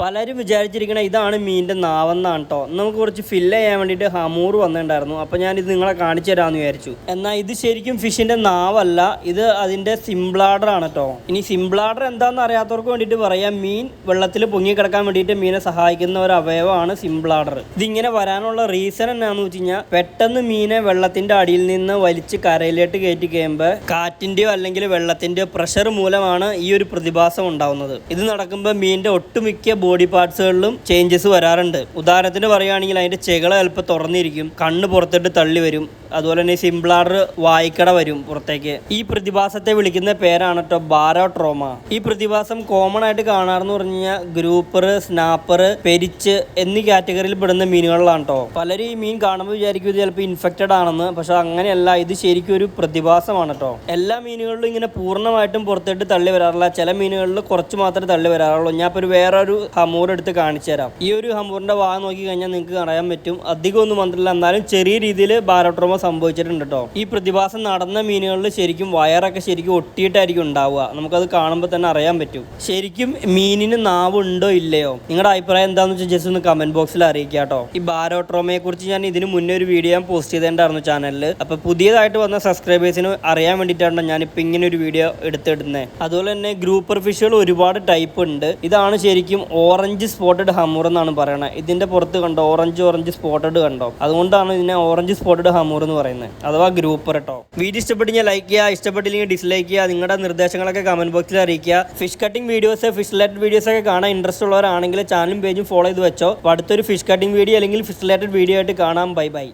പലരും വിചാരിച്ചിരിക്കണ ഇതാണ് മീനിന്റെ നാവെന്നാണ് കേട്ടോ നമുക്ക് കുറച്ച് ഫില്ല് ചെയ്യാൻ വേണ്ടിയിട്ട് ഹമൂർ വന്നിട്ടുണ്ടായിരുന്നു. അപ്പോൾ ഞാൻ ഇത് നിങ്ങളെ കാണിച്ചു തരാമെന്ന് വിചാരിച്ചു. എന്നാൽ ഇത് ശരിക്കും ഫിഷിന്റെ നാവല്ല. ഇത് അതിന്റെ സിംബ്ലാഡർ ആണ് കേട്ടോ ഇനി സിംബ്ലാഡർ എന്താണെന്ന് അറിയാത്തവർക്ക് വേണ്ടിയിട്ട് പറയാം. മീൻ വെള്ളത്തിൽ പൊങ്ങി കിടക്കാൻ വേണ്ടിയിട്ട് മീനെ സഹായിക്കുന്ന ഒരു അവയവമാണ് സിംബ്ലാഡർ ഇതിങ്ങനെ വരാനുള്ള റീസൺ എന്നാന്ന് വെച്ച് കഴിഞ്ഞാൽ പെട്ടെന്ന് മീനെ വെള്ളത്തിന്റെ അടിയിൽ നിന്ന് വലിച്ച് കരയിലേട്ട് കയറ്റി കഴിയുമ്പോൾ കാറ്റിന്റെയോ അല്ലെങ്കിൽ വെള്ളത്തിന്റെയോ പ്രഷർ മൂലമാണ് ഈ ഒരു പ്രതിഭാസം ഉണ്ടാവുന്നത്. ഇത് നടക്കുമ്പോൾ മീനിന്റെ ഒട്ടുമിക്ക ബോഡി പാർട്സുകളിലും ചേഞ്ചസ് വരാറുണ്ട്. ഉദാഹരണത്തിന് പറയുകയാണെങ്കിൽ അതിന്റെ ചെകള ചിലപ്പോൾ തുറന്നിരിക്കും. കണ്ണ് പുറത്തിട്ട് തള്ളി വരും. അതുപോലെ തന്നെ സിംപ്ലാർ വായിക്കട വരും പുറത്തേക്ക്. ഈ പ്രതിഭാസത്തെ വിളിക്കുന്ന പേരാണ് കേട്ടോ ബാരോട്രോമ. ഈ പ്രതിഭാസം കോമൺ ആയിട്ട് കാണാറെന്ന് പറഞ്ഞു കഴിഞ്ഞാൽ ഗ്രൂപ്പർ സ്നാപ്പർ പെരിച്ച് എന്നീ കാറ്റഗറിയിൽ പെടുന്ന മീനുകളിലാണ് കേട്ടോ പലരും ഈ മീൻ കാണുമ്പോൾ വിചാരിക്കും ഇത് ചിലപ്പോൾ ഇൻഫെക്റ്റഡ് ആണെന്ന് പക്ഷെ അങ്ങനെയല്ല ഇത് ശരിക്കും ഒരു പ്രതിഭാസമാണ് കേട്ടോ എല്ലാ മീനുകളിലും ഇങ്ങനെ പൂർണമായിട്ടും പുറത്തേട്ട് തള്ളി വരാറില്ല. ചില മീനുകളിൽ കുറച്ച് മാത്രമേ തള്ളി വരാറുള്ളൂ. ഞാൻ ഇപ്പോൾ ഒരു വേറൊരു ഹമൂർ എടുത്ത് കാണിച്ചു തരാം. ഈ ഒരു ഹമൂറിന്റെ വാ നോക്കി കഴിഞ്ഞാൽ നിങ്ങൾക്ക് അറിയാൻ പറ്റും. അധികം ഒന്നും വന്നിട്ടില്ല. എന്നാലും ചെറിയ രീതിയിൽ ബാരോട്രോമ സംഭവിച്ചിട്ടുണ്ട് കേട്ടോ ഈ പ്രതിഭാസം നടന്ന മീനുകളിൽ ശരിക്കും വയറൊക്കെ ശരിക്കും ഒട്ടിയിട്ടായിരിക്കും ഉണ്ടാവുക. നമുക്കത് കാണുമ്പോൾ തന്നെ അറിയാൻ പറ്റും. ശരിക്കും മീനിന് നാവ് ഉണ്ടോ ഇല്ലയോ? നിങ്ങളുടെ അഭിപ്രായം എന്താണെന്ന് വെച്ചാൽ ജസ്റ്റ് ഒന്ന് കമന്റ് ബോക്സിൽ അറിയിക്കുക കേട്ടോ. ഈ ബാരോട്രോമയെ കുറിച്ച് ഞാൻ ഇതിന് മുന്നേ ഒരു വീഡിയോ ഞാൻ പോസ്റ്റ് ചെയ്തിട്ടുണ്ടായിരുന്നു ചാനലിൽ അപ്പോൾ പുതിയതായിട്ട് വന്ന സബ്സ്ക്രൈബേഴ്സിന് അറിയാൻ വേണ്ടിയിട്ടാണ് ഞാനിപ്പോൾ ഇങ്ങനെ ഒരു വീഡിയോ എടുത്തിടുന്നത് അതുപോലെ തന്നെ ഗ്രൂപ്പർ ഫിഷുകൾ ഒരുപാട് ടൈപ്പ് ഉണ്ട്. ഇതാണ് ശരിക്കും ഓറഞ്ച് സ്പോട്ടഡ് ഹമൂർ എന്നാണ് പറയുന്നത് ഇതിന്റെ പുറത്ത് കണ്ടോ? ഓറഞ്ച് ഓറഞ്ച് സ്പോട്ടഡ് കണ്ടോ? അതുകൊണ്ടാണ് ഇതിനെ ഓറഞ്ച് സ്പോട്ടഡ് ഹമൂർ എന്ന് പറയുന്നത്. അഥവാ ഗ്രൂപ്പർ കേട്ടോ വീഡിയോ ഇഷ്ടപ്പെട്ട് ലൈക്ക് ചെയ്യുക ഇഷ്ടപ്പെട്ടില്ലെങ്കിൽ ഡിസ്ലൈക്ക് ചെയ്യുക നിങ്ങളുടെ നിർദ്ദേശങ്ങളൊക്കെ കമന്റ് ബോക്സിൽ അറിയിക്കുക. Fish cutting videos fish let videos ഒക്കെ കാണാൻ ഇൻട്രസ്റ്റ് ഉള്ളവരാണെങ്കിൽ ചാനലും പേജും ഫോളോ ചെയ്ത് വെച്ചോ. അടുത്തൊരു ഫിഷ് കട്ടിംഗ് വീഡിയോ അല്ലെങ്കിൽ ഫിഷ് റിലേറ്റഡ് വീഡിയോ ആയിട്ട് കാണാം. Bye bye